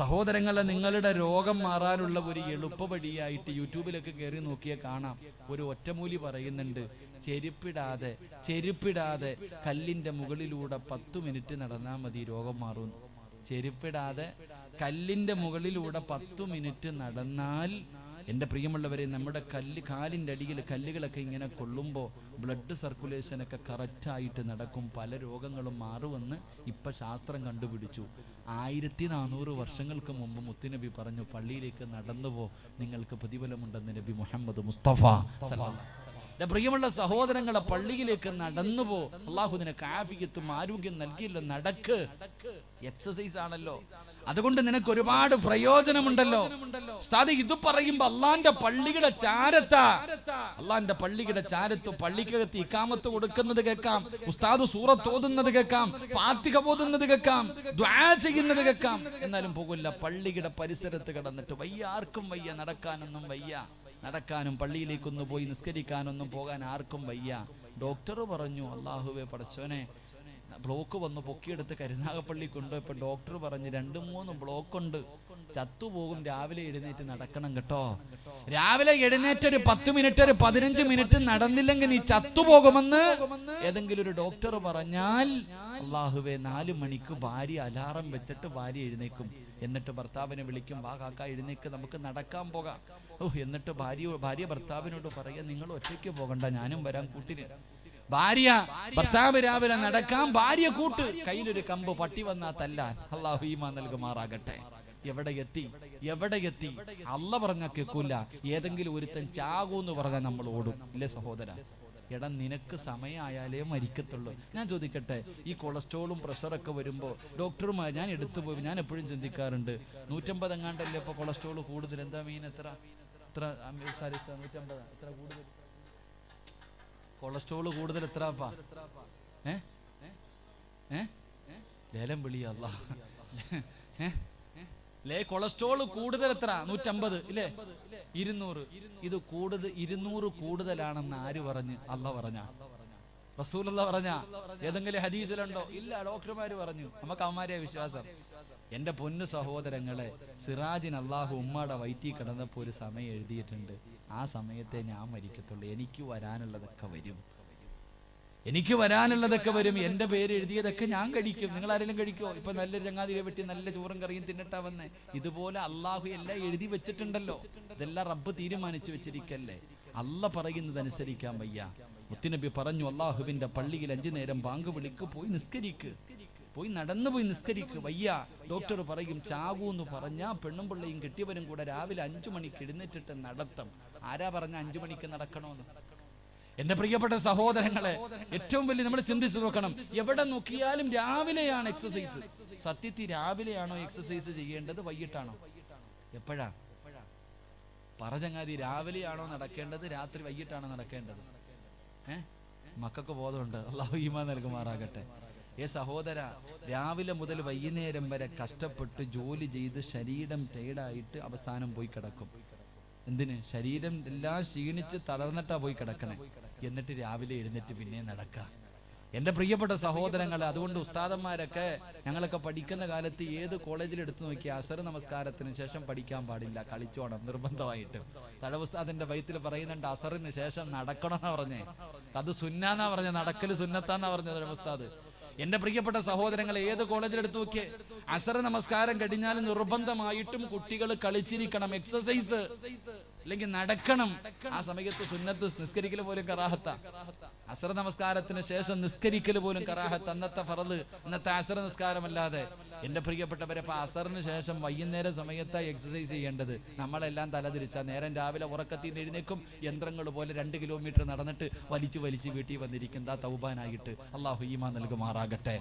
സഹോദരങ്ങളെ നിങ്ങളുടെ രോഗം മാറാനുള്ള ഒരു എളുപ്പ വഴിയായിട്ട് യൂട്യൂബിലൊക്കെ കയറി നോക്കിയാൽ കാണാം. ഒരു ഒറ്റമൂലി പറയുന്നുണ്ട് ചെരുപ്പിടാതെ ചെരുപ്പിടാതെ കല്ലിന്റെ മുകളിലൂടെ പത്തു മിനിറ്റ് നടന്നാൽ മതി രോഗം മാറും. ചെരുപ്പിടാതെ കല്ലിന്റെ മുകളിലൂടെ പത്തു മിനിറ്റ് നടന്നാൽ എന്റെ പ്രിയമുള്ളവരെ നമ്മുടെ കല്ല് കാലിന്റെ അടിയിൽ കല്ലുകളൊക്കെ ഇങ്ങനെ കൊള്ളുമ്പോൾ ബ്ലഡ് സർക്കുലേഷനൊക്കെ കറക്റ്റായിട്ട് നടക്കും. പല രോഗങ്ങളും മാറുമെന്ന് ഇപ്പം ശാസ്ത്രം കണ്ടുപിടിച്ചു. ആയിരത്തി നാനൂറ് വർഷങ്ങൾക്ക് മുമ്പ് മുത്തുനബി പറഞ്ഞു പള്ളിയിലേക്ക് നടന്നുപോ നിങ്ങൾക്ക് പ്രതിഫലമുണ്ടെന്ന് നബി മുഹമ്മദ് മുസ്തഫ എന്റെ പ്രിയമുള്ള സഹോദരങ്ങളെ പള്ളിയിലേക്ക് നടന്നുപോ അള്ളാഹു നിനക്ക് ആഫിയത്തും ആരോഗ്യം നൽകിയില്ല. നടക്ക്. എക്സസൈസ് ആണല്ലോ. അതുകൊണ്ട് നിനക്ക് ഒരുപാട് പ്രയോജനമുണ്ടല്ലോ. ഉസ്താദ് ഇത് പറയുമ്പോ അള്ളാന്റെ പള്ളിയുടെ ചാരത്താ. അള്ളാന്റെ പള്ളിയുടെ ചാരത്ത് പള്ളിക്കകത്ത് ഇക്കാമത്ത് കൊടുക്കുന്നത് കേൾക്കാം. ഉസ്താദ് സൂറത്ത് ഓതുന്നത് കേൾക്കാം. ഫാത്തിക ഓതുന്നത് കേൾക്കാം. ചെയ്യുന്നത് കേൾക്കാം. എന്നാലും പോകില്ല പള്ളിയുടെ പരിസരത്ത് കിടന്നിട്ട് വയ്യ ആർക്കും വയ്യ നടക്കാനൊന്നും വയ്യ. നടക്കാനും പള്ളിയിലേക്കൊന്നു പോയി നിസ്കരിക്കാനൊന്നും പോകാൻ ആർക്കും വയ്യ. ഡോക്ടർ പറഞ്ഞു അള്ളാഹുവെ പടച്ചോനെ ബ്ലോക്ക് വന്ന് പൊക്കിയെടുത്ത് കരുനാഗപ്പള്ളി കൊണ്ടുപോയപ്പോൾ ഡോക്ടർ പറഞ്ഞ് രണ്ട് മൂന്ന് ബ്ലോക്ക് ഉണ്ട് ചത്തുപോകും. രാവിലെ എഴുന്നേറ്റ് നടക്കണം കേട്ടോ. രാവിലെ എഴുന്നേറ്റ് ഒരു പത്ത് മിനിറ്റ് ഒരു പതിനഞ്ച് മിനിറ്റ് നടന്നില്ലെങ്കിൽ നീ ചത്തുപോകുമെന്ന് ഏതെങ്കിലും ഒരു ഡോക്ടർ പറഞ്ഞാൽ അള്ളാഹുവെ നാല് മണിക്ക് ഭാര്യ അലാറം വെച്ചിട്ട് ഭാര്യ എഴുന്നേക്കും. എന്നിട്ട് ഭർത്താവിനെ വിളിക്കും വാ കാക്ക എഴുന്നേക്ക് നമുക്ക് നടക്കാൻ പോകാം. ഓ എന്നിട്ട് ഭാര്യ ഭാര്യ ഭർത്താവിനോട് പറയാ നിങ്ങൾ ഒറ്റയ്ക്ക് പോകണ്ട ഞാനും വരാം കൂട്ടിന്. ഭാര്യ ഭർത്താവ് രാവിലെ നടക്കാം ഭാര്യ കൂട്ട്. കയ്യിലൊരു കമ്പ് പട്ടി വന്നാ തല്ലാൻ. അള്ളാഹു ഈമാ നൽകുമാറാകട്ടെ. എവിടെ എത്തി? എവിടെ എത്തി? അല്ല പറഞ്ഞ കേൾക്കൂല ഏതെങ്കിലും ഒരുത്തൻ ചാകൂന്ന് പറഞ്ഞാൽ നമ്മൾ ഓടും. ഇല്ലേ സഹോദര? എടാ നിനക്ക് സമയമായാലേ മരിക്കത്തുള്ളൂ. ഞാൻ ചോദിക്കട്ടെ ഈ കൊളസ്ട്രോളും പ്രഷറൊക്കെ വരുമ്പോൾ ഡോക്ടർമാർ ഞാൻ എടുത്തു പോയി ഞാൻ എപ്പോഴും ചിന്തിക്കാറുണ്ട് നൂറ്റമ്പത് എങ്ങാണ്ടല്ലേ ഇപ്പൊ കൊളസ്ട്രോൾ കൂടുതൽ? എന്താ മീൻ എത്ര? എത്ര? നൂറ്റമ്പത്? എത്ര കൂടുതൽ? കൊളസ്ട്രോൾ കൂടുതൽ എത്രപ്പാ? ഏ? ഏ? ലേലം വിളിയല്ല ലേ കൊളസ്ട്രോൾ കൂടുതൽ എത്ര? നൂറ്റമ്പത് ഇല്ലേ? ഇരുന്നൂറ്. ഇത് കൂടുതൽ ഇരുന്നൂറ് കൂടുതലാണെന്ന് ആര് പറഞ്ഞ്? അല്ല പറഞ്ഞ. റസൂലുള്ള പറഞ്ഞ. ഏതെങ്കിലും ഹദീസിലുണ്ടോ? ഇല്ല ഡോക്ടർമാര് പറഞ്ഞു. നമുക്ക് അവന്മാരെ വിശ്വാസം. എന്റെ പൊന്നു സഹോദരങ്ങളെ സിറാജിൻ അള്ളാഹു ഉമ്മയുടെ വയറ്റി കിടന്നപ്പോ ഒരു സമയം എഴുതിയിട്ടുണ്ട്. ആ സമയത്തെ ഞാൻ മരിക്കത്തുള്ളൂ. എനിക്ക് വരാനുള്ളതൊക്കെ വരും. എനിക്ക് വരാനുള്ളതൊക്കെ വരും. എന്റെ പേര് എഴുതിയതൊക്കെ ഞാൻ കഴിക്കും. നിങ്ങൾ ആരെങ്കിലും കഴിക്കോ ഇപ്പൊ നല്ല ചങ്ങാതിരെ വെട്ടി നല്ല ചോറും കറിയും തിന്നിട്ടാ വന്നേ. ഇതുപോലെ അള്ളാഹു എല്ലാം എഴുതി വെച്ചിട്ടുണ്ടല്ലോ. ഇതെല്ലാം റബ്ബ് തീരുമാനിച്ചു വെച്ചിരിക്കല്ലേ? അല്ല പറയുന്നത് അനുസരിക്കാൻ വയ്യ. മുത്തുനബി പറഞ്ഞു അള്ളാഹുവിന്റെ പള്ളിയിൽ അഞ്ചു നേരം ബാങ്ക് വിളിക്ക് പോയി നിസ്കരിക്ക്. പോയി നടന്നു പോയി നിസ്കരിക്കുക വയ്യ. ഡോക്ടർ പറയും ചാകൂ എന്ന് പറഞ്ഞാ പെണ്ണും പിള്ളയും കെട്ടിയവരും കൂടെ രാവിലെ അഞ്ചു മണിക്ക് എഴുന്നേറ്റിട്ട് നടത്തം. ആരാ പറഞ്ഞ അഞ്ചു മണിക്ക് നടക്കണോന്ന്? എന്റെ പ്രിയപ്പെട്ട സഹോദരങ്ങളെ ഏറ്റവും വലിയ നമ്മൾ ചിന്തിച്ചു നോക്കണം. എവിടെ നോക്കിയാലും രാവിലെയാണ് എക്സസൈസ് സത്യത്തിൽ രാവിലെയാണോ എക്സസൈസ് ചെയ്യേണ്ടത്? വൈകിട്ടാണോ? എപ്പോഴാ? പറഞ്ഞങ്ങാതി രാവിലെയാണോ നടക്കേണ്ടത്? രാത്രി വൈകിട്ടാണോ നടക്കേണ്ടത്? ഏഹ് മക്കൾക്ക് ബോധമുണ്ട്. അള്ളാഹു ഈമാ നൽകുമാറാകട്ടെ. ഏ സഹോദര രാവിലെ മുതൽ വൈകുന്നേരം വരെ കഷ്ടപ്പെട്ട് ജോലി ചെയ്ത് ശരീരം ടൈഡായിട്ട് അവസാനം പോയി കിടക്കും. എന്തിന്? ശരീരം എല്ലാം ക്ഷീണിച്ച് തളർന്നിട്ടാ പോയി കിടക്കണേ. എന്നിട്ട് രാവിലെ എഴുന്നേറ്റ് പിന്നെ നടക്ക. എന്റെ പ്രിയപ്പെട്ട സഹോദരങ്ങൾ അതുകൊണ്ട് ഉസ്താദന്മാരൊക്കെ ഞങ്ങളൊക്കെ പഠിക്കുന്ന കാലത്ത് ഏത് കോളേജിൽ എടുത്തു നോക്കി അസർ നമസ്കാരത്തിന് ശേഷം പഠിക്കാൻ പാടില്ല കളിച്ചോണം നിർബന്ധമായിട്ട്. തടവുസ്താദിന്റെ വയത്തിൽ പറയുന്നുണ്ട് അസറിന് ശേഷം നടക്കണം എന്നാ പറഞ്ഞേ. അത് സുന്നാന്നാ പറഞ്ഞ നടക്കൽ സുന്നത്താന്നാ പറഞ്ഞത് തടവുസ്താദ് എന്റെ പ്രിയപ്പെട്ട സഹോദരങ്ങൾ ഏത് കോളേജിൽ എടുത്തു നോക്കിയേ? അസർ നമസ്കാരം കഴിഞ്ഞാൽ നിർബന്ധമായിട്ടും കുട്ടികൾ കളിച്ചിരിക്കണം എക്സസൈസ് അല്ലെങ്കിൽ നടക്കണം. ആ സമയത്ത് സുന്നത്ത് നിസ്കരിക്കൽ പോലും കറാഹത്ത. അസർ നമസ്കാരത്തിന് ശേഷം നിസ്കരിക്കൽ പോലും കറാഹത്ത്. അന്നത്തെ ഫറത് അന്നത്തെ അസർ നിസ്കാരമല്ലാതെ എന്റെ പ്രിയപ്പെട്ടവരെ അപ്പൊ അസറിന് ശേഷം വൈകുന്നേര സമയത്തായി എക്സസൈസ് ചെയ്യേണ്ടത് നമ്മളെല്ലാം തലതിരിച്ച നേരം രാവിലെ ഉറക്കത്തിൽ നിന്ന് എഴുന്നേക്കും യന്ത്രങ്ങൾ പോലെ രണ്ട് കിലോമീറ്റർ നടന്നിട്ട് വലിച്ചു വലിച്ച് വീട്ടിൽ വന്നിരിക്കുന്ന തൗബാനായിട്ട്. അള്ളാഹു ഈമാ നൽകുമാറാകട്ടെ.